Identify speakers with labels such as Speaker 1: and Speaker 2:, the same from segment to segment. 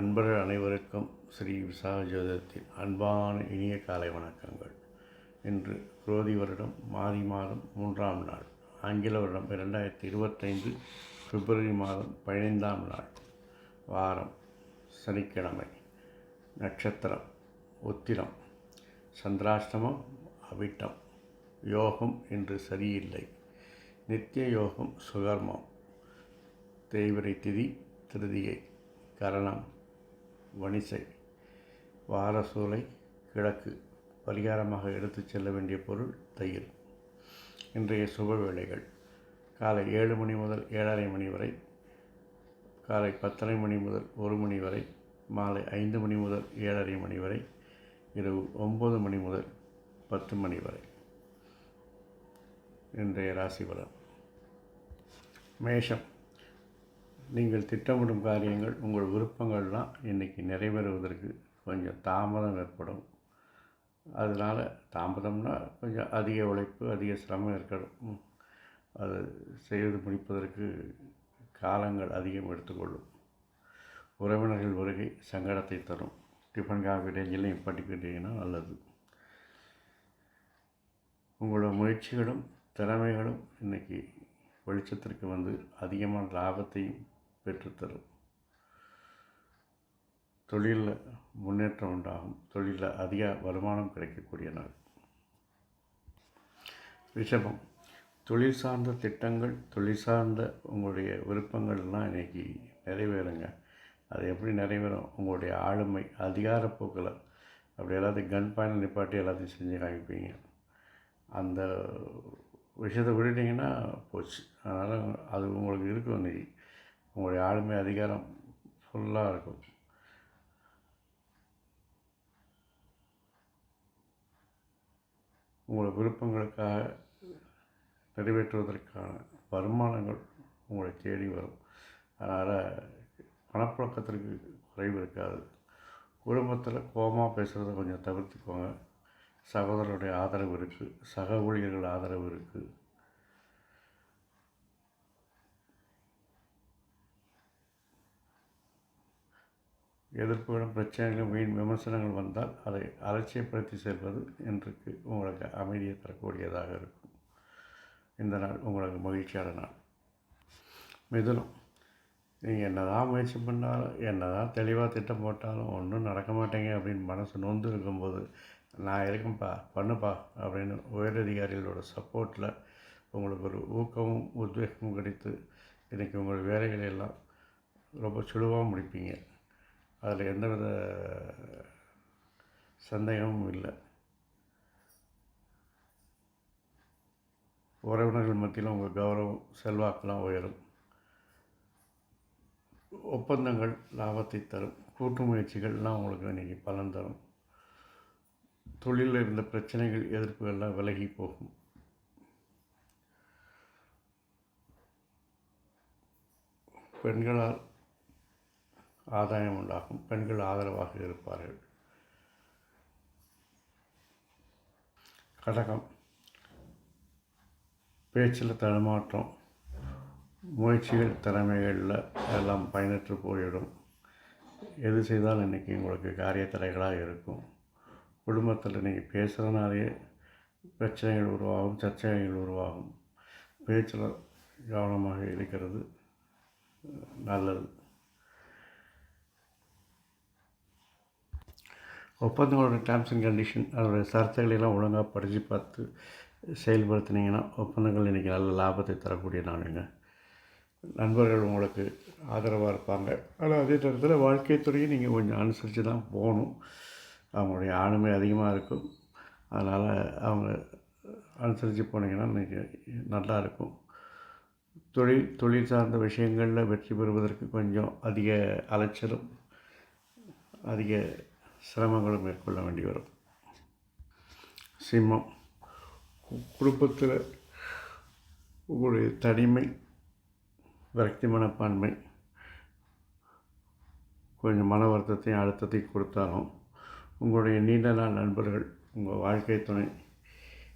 Speaker 1: அன்பர்கள் அனைவருக்கும் ஸ்ரீ விசாகஜோதத்தின் அன்பான இனிய காலை வணக்கங்கள். இன்று குரோதி வருடம் மாரி மாதம் மூன்றாம் நாள் ஆங்கில வருடம் இரண்டாயிரத்தி இருபத்தைந்து பிப்ரவரி மாதம் பதினைந்தாம் நாள் வாரம் சனிக்கிழமை நட்சத்திரம் உத்திரம் சந்திராஷ்டமம் அவிட்டம் யோகம் இன்று சரியில்லை. நித்திய யோகம் சுகர்மம் தேய்வரை திதி திருதியை கரணம் வணிசை. வாரசூலை கிழக்கு. பரிகாரமாக எடுத்துச் செல்ல வேண்டிய பொருள் தயிர். இன்றைய சுப வேளைகள். காலை ஏழு மணி முதல் ஏழரை மணி வரை காலை பத்தரை மணி முதல் ஒரு மணி வரை மாலை ஐந்து மணி முதல் ஏழரை மணி வரை இரவு ஒம்பது மணி முதல் பத்து மணி வரை. இன்றைய ராசி பலன். மேஷம். நீங்கள் திட்டமிடும் காரியங்கள் உங்கள் விருப்பங்கள்லாம் இன்றைக்கி நிறைவேறுவதற்கு கொஞ்சம் தாமதம் ஏற்படும். அதனால் தாமதம்னா கொஞ்சம் அதிக உழைப்பு அதிக சிரமம் ஏற்படும். அது செய்து முடிப்பதற்கு காலங்கள் அதிகம் எடுத்துக்கொள்ளும். உறவினர்கள் வருகை சங்கடத்தை தரும். டிஃபன் காஃபி ரேஞ்சிலையும் பண்ணிக்கிட்டீங்கன்னா நல்லது உங்களோட முயற்சிகளும் திறமைகளும் இன்றைக்கி வெளிச்சத்திற்கு வந்து அதிகமான லாபத்தையும் பெற்றுத்தரும். தொழிலில் முன்னேற்றம் உண்டாகும். தொழிலில் அதிக வருமானம் கிடைக்கக்கூடிய நாள். ரிஷபம் தொழில் சார்ந்த திட்டங்கள் தொழில் சார்ந்த உங்களுடைய விருப்பங்கள்லாம் இன்றைக்கி நிறைவேறுங்க. அது எப்படி நிறைவேறும்? உங்களுடைய ஆளுமை அதிகாரப்போக்கில் அப்படி எல்லாத்தையும் கன் பாயிண்ட் நிப்பாட்டி எல்லாத்தையும் செஞ்சு காமிப்பீங்க. அந்த விஷயத்தை விட்டுட்டிங்கன்னா போச்சு. அதனால் அது உங்களுக்கு இருக்கும் நிதி உங்களுடைய ஆளுமை அதிகாரம் ஃபுல்லாக இருக்கும். உங்களோட விருப்பங்களுக்காக நிறைவேற்றுவதற்கான வருமானங்கள் உங்களை தேடி வரும். அதனால் பணப்புழக்கத்திற்கு குறைவு இருக்காது. குடும்பத்தில் கோபமாக பேசுகிறத கொஞ்சம் தவிர்த்துக்கோங்க. சகோதரருடைய ஆதரவு இருக்குது சக ஊழியர்கள் ஆதரவு இருக்குது எதிர்ப்புகளும் பிரச்சனைகளும் வீண் விமர்சனங்கள் வந்தால் அதை அலட்சியப்படுத்தி செல்வது இன்றைக்கு உங்களுக்கு அமைதியை தரக்கூடியதாக இருக்கும். இந்த நாள் உங்களுக்கு மகிழ்ச்சியான நாள். மிதுனம். நீங்கள் என்ன தான் முயற்சி பண்ணாலும் என்ன தான் தெளிவாக திட்டம் போட்டாலும் ஒன்றும் நடக்க மாட்டேங்க அப்படின்னு மனசு நொந்து இருக்கும்போது நான் இருக்கேன்ப்பா பண்ணுப்பா அப்படின்னு உயரதிகாரிகளோட சப்போர்ட்டில் உங்களுக்கு ஒரு ஊக்கமும் உத்வேகமும் கிடைத்து இன்றைக்கி உங்கள் வேலைகளை எல்லாம் ரொம்ப சுழுவாக முடிப்பீங்க. அதில் எந்தவித சந்தேகமும் இல்லை. உறவினர்கள் மத்தியில் உங்கள் கௌரவம் செல்வாக்கெல்லாம் உயரும். ஒப்பந்தங்கள் லாபத்தை தரும். கூட்டு முயற்சிகள்லாம் உங்களுக்கு இன்றைக்கி பலன் தரும். தொழிலில் இருந்த பிரச்சனைகள் எதிர்ப்புகள்லாம் விலகி போகும். பெண்களால் ஆதாயம் உண்டாகும். பெண்கள் ஆதரவாக இருப்பார்கள். கடகம். பேச்சில் தடுமாற்றம். முயற்சிகள் திறமைகளில் எல்லாம் பயனற்று போயிடும். எது செய்தால் இன்றைக்கி உங்களுக்கு காரியத்தலைகளாக இருக்கும். குடும்பத்தில் நீங்கள் பேசுகிறதுனாலே பிரச்சனைகள் உருவாகும் சர்ச்சைகள் உருவாகும். பேச்சில் கவனமாக இருக்கிறது நல்லது. ஒப்பந்தங்களோட டேர்ம்ஸ் அண்ட் கண்டிஷன் அதோடய சர்ச்சைகளெல்லாம் ஒழுங்காக படித்து பார்த்து செயல்படுத்தினீங்கன்னா ஒப்பந்தங்கள் இன்றைக்கி நல்ல லாபத்தை தரக்கூடிய நாளுங்க. நண்பர்கள் உங்களுக்கு ஆதரவாக இருப்பாங்க. ஆனால் அதே நேரத்தில் வாழ்க்கை துறையை நீங்கள் கொஞ்சம் அனுசரித்து தான் போகணும். அவங்களுடைய ஆளுமை அதிகமாக இருக்கும். அதனால் அவங்க அனுசரித்து போனீங்கன்னா இன்றைக்கி நல்லா இருக்கும். தொழில் தொழில் சார்ந்த விஷயங்களில் வெற்றி பெறுவதற்கு கொஞ்சம் அதிக அலைச்சலும் அதிக சிரமங்களும் மேற்கொள்ள வேண்டி வரும். சிம்மம் குடும்பத்தில் உங்களுடைய தனிமை விரக்தி மனப்பான்மை கொஞ்சம் மன வருத்தத்தையும் அழுத்தத்தையும் கொடுத்தாலும் உங்களுடைய நீண்ட நாள் நண்பர்கள் உங்கள் வாழ்க்கை துணை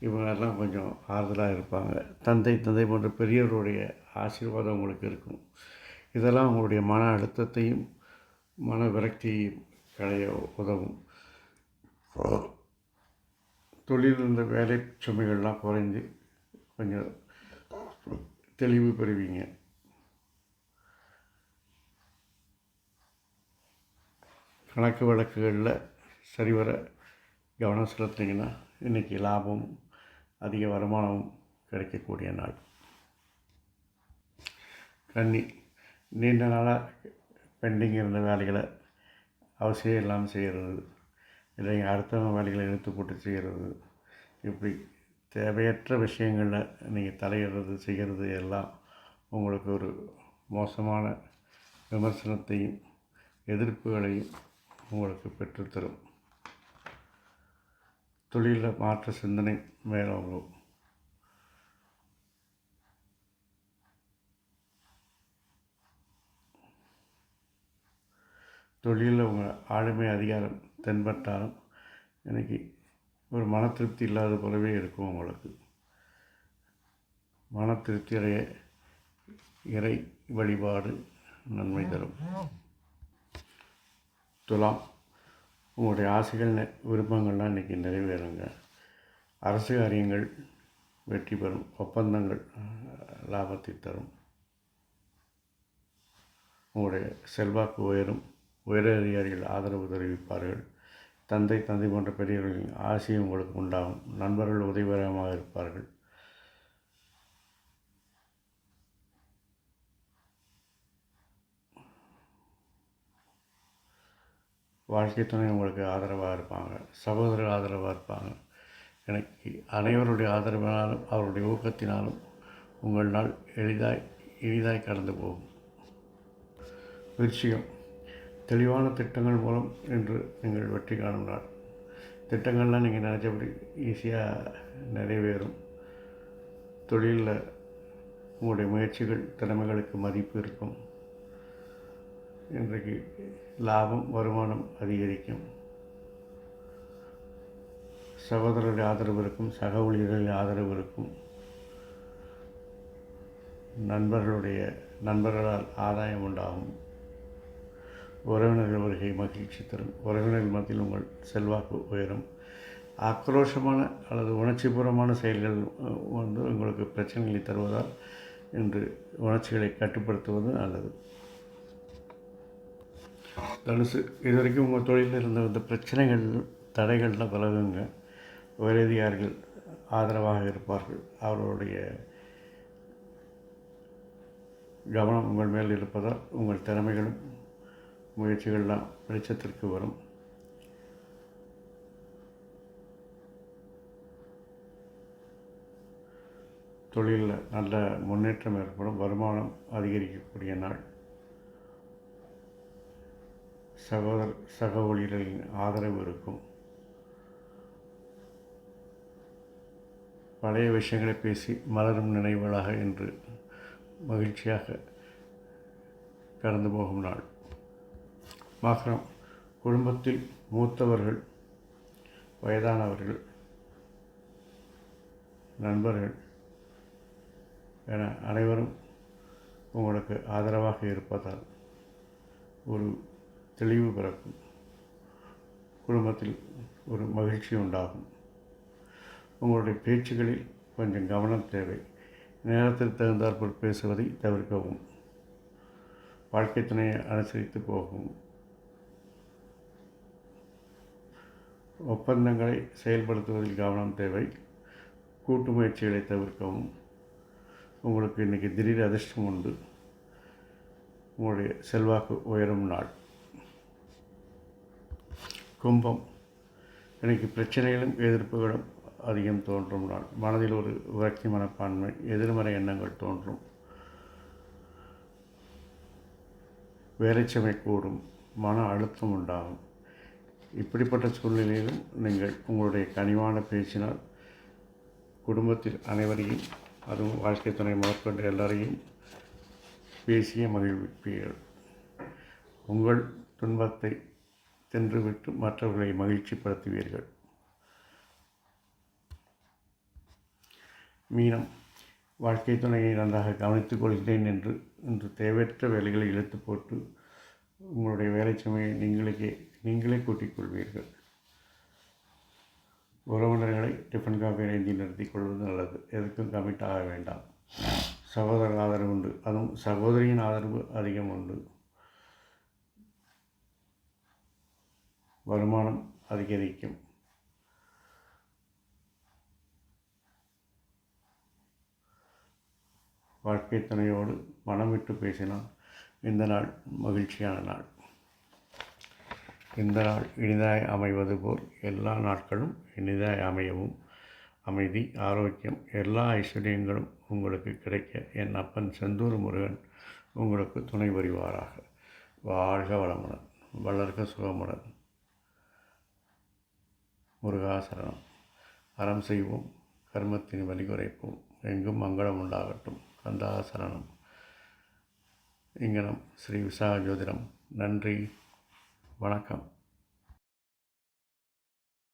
Speaker 1: இவங்கெல்லாம் கொஞ்சம் ஆறுதலாக இருப்பாங்க. தந்தை தந்தை போன்ற பெரியவருடைய ஆசீர்வாதம் உங்களுக்கு இருக்கும். இதெல்லாம் உங்களுடைய மன அழுத்தத்தையும் மன விரக்தியையும் களைய உதவும். தொழில் இருந்த வேலை சுமைகள்லாம் குறைந்து கொஞ்சம் தெளிவு பெறுவீங்க. கணக்கு வழக்குகளில் சரிவர கவனம் செலுத்தினீங்கன்னா இன்றைக்கி லாபம் அதிக வருமானமும் கிடைக்கக்கூடிய நாள். கன்னி நீண்ட நாளாக பெண்டிங் இருந்த வேலைகளை அவசியம் இல்லாமல் செய்கிறது. இல்லை அடுத்தவங்க வேலைகளை இழுத்து போட்டு செய்கிறது. இப்படி தேவையற்ற விஷயங்களில் நீங்கள் தலையிடுறது செய்கிறது எல்லாம் உங்களுக்கு ஒரு மோசமான விமர்சனத்தையும் எதிர்ப்புகளையும் உங்களுக்கு பெற்றுத்தரும். தொழிலில் மாற்ற சிந்தனை மேலோங்கும். தொழிலில் உங்கள் ஆளுமை அதிகாரம் தென்பட்டாலும் எனக்கு ஒரு மன திருப்தி இல்லாத போலவே இருக்கும் உங்களுக்கு. மன திருப்தி அடைய இறை வழிபாடு நன்மை தரும். துலாம் உங்களுடைய ஆசைகள் நெ- விருப்பங்கள்லாம் இன்றைக்கி நிறைவேறுங்க. அரசு காரியங்கள் வெற்றி பெறும். ஒப்பந்தங்கள் லாபத்தை தரும். உங்களுடைய செல்வாக்கு உயரும். உயரதிகாரிகள் ஆதரவு தெரிவிப்பார்கள். தந்தை தந்தை போன்ற பெரியவர்களின் ஆசையும் உங்களுக்கு உண்டாகும். நண்பர்கள் உதவிகரமாக இருப்பார்கள். வாழ்க்கை துணை உங்களுக்கு ஆதரவாக இருப்பாங்க. சகோதரர் ஆதரவாக இருப்பாங்க. எனக்கு அனைவருடைய ஆதரவினாலும் அவருடைய ஊக்கத்தினாலும் உங்கள் நாள் எளிதாய் எளிதாய் கடந்து போகும். விருச்சிகம் தெளிவான திட்டங்கள் மூலம் இன்று நீங்கள் வெற்றி காணும் நாள் திட்டங்கள்லாம் நீங்கள் நினச்சபடி ஈஸியாக நிறைவேறும். தொழிலில் உங்களுடைய முயற்சிகள் திறமைகளுக்கு மதிப்பு இருக்கும். இன்றைக்கு லாபம் வருமானம் அதிகரிக்கும். சகோதரருடைய ஆதரவு இருக்கும் சக ஊழியர்களின் ஆதரவு இருக்கும். நண்பர்களுடைய நண்பர்களால் ஆதாயம் உண்டாகும். உறவினர்கள் வருகை மகிழ்ச்சி தரும். உறவினர்கள் மத்தியில் உங்கள் செல்வாக்கு உயரும். ஆக்ரோஷமான அல்லது உணர்ச்சிபூர்வமான செயல்கள் வந்து உங்களுக்கு பிரச்சனைகளை தருவதால் இன்று உணர்ச்சிகளை கட்டுப்படுத்துவது நல்லது. தனுசு இது வரைக்கும் உங்கள் தொழிலில் இருந்த இந்த பிரச்சனைகள் தடைகளில் விலகுங்க உயரதிகாரிகள் ஆதரவாக இருப்பார்கள். அவர்களுடைய கவனம் உங்கள் மேல் இருப்பதால் உங்கள் திறமைகளும் முயற்சிகள்லாம் வெளிச்சத்திற்கு வரும். தொழிலில் நல்ல முன்னேற்றம் ஏற்படும். வருமானம் அதிகரிக்கக்கூடிய நாள். சகோதர சக ஊழியர்களின் ஆதரவு இருக்கும். பழைய விஷயங்களை பேசி மலரும் நினைவுகளாக என்று மகிழ்ச்சியாக கடந்து போகும் நாள். மகரம் குடும்பத்தில் மூத்தவர்கள் வயதானவர்கள் நண்பர்கள் என அனைவரும் உங்களுக்கு ஆதரவாக இருப்பதால் ஒரு தெளிவு பிறக்கும். குடும்பத்தில் ஒரு மகிழ்ச்சி உண்டாகும். உங்களுடைய பேச்சுகளில் கொஞ்சம் கவனம் தேவை. நேரத்திற்கு தகுந்தாற்போல் பேசுவதை தவிர்க்கவும். வாழ்க்கை துணையை அனுசரித்து போகவும். ஒப்பந்தங்களை செயல்படுத்துவதில் கவனம் தேவை. கூட்டு முயற்சிகளை தவிர்க்கவும். உங்களுக்கு இன்றைக்கி திடீர் அதிர்ஷ்டம் உண்டு. உங்களுடைய செல்வாக்கு உயரும் நாள். கும்பம். இன்றைக்கு பிரச்சனைகளும் எதிர்ப்புகளும் அதிகம் தோன்றும் நாள். மனதில் ஒரு விரக்தி மனப்பான்மை எதிர்மறை எண்ணங்கள் தோன்றும். வேலைச்சுமை கூடும். மன அழுத்தம் உண்டாகும். இப்படிப்பட்ட சூழ்நிலையிலும் நீங்கள் உங்களுடைய கனிவான பேச்சினால் குடும்பத்தில் அனைவரையும் அதுவும் வாழ்க்கை துணை முதற்கொண்டு எல்லாரையும் பேசிய மகிழ்விப்பீர்கள். உங்கள் துன்பத்தை தின்றுவிட்டு மற்றவர்களை மகிழ்ச்சிப்படுத்துவீர்கள். மீனம் வாழ்க்கை துணையை நன்றாக கவனித்துக் கொள்கிறேன் என்று இன்று தேவையற்ற வேலைகளை இழுத்து போட்டு உங்களுடைய வேலை சுமையை நீங்களுக்கே நீங்களே கூட்டிக் கொள்வீர்கள். உறவினர்களை டிஃபன் காஃபி அருந்தி நிறுத்திக் கொள்வது நல்லது. எதுக்கும் கமிட் ஆக வேண்டாம். சகோதரர் ஆதரவு உண்டு. அதுவும் சகோதரியின் ஆதரவு அதிகம் உண்டு. வருமானம் அதிகரிக்கும். வாழ்க்கை துணையோடு மனம் விட்டு பேசினால் இந்த நாள் மகிழ்ச்சியான நாள். இந்த நாள் இனிதாய் அமைவது போல் எல்லா நாட்களும் இனிதாய் அமையவும். அமைதி ஆரோக்கியம் எல்லா ஐஸ்வர்யங்களும் உங்களுக்கு கிடைக்க என் அப்பன் செந்தூர் முருகன் உங்களுக்கு துணை புரிவாராக. வாழ்க வளமுடன் வளர்க சுகமுடன். முருகாசரணம் அறம் செய்வோம் கர்மத்தின் வழி குறைப்போம் எங்கும் மங்களம் உண்டாகட்டும். கந்தாசரணம் இங்கனம் ஸ்ரீ விசா ஜோதிடம் நன்றி. வணக்கம்.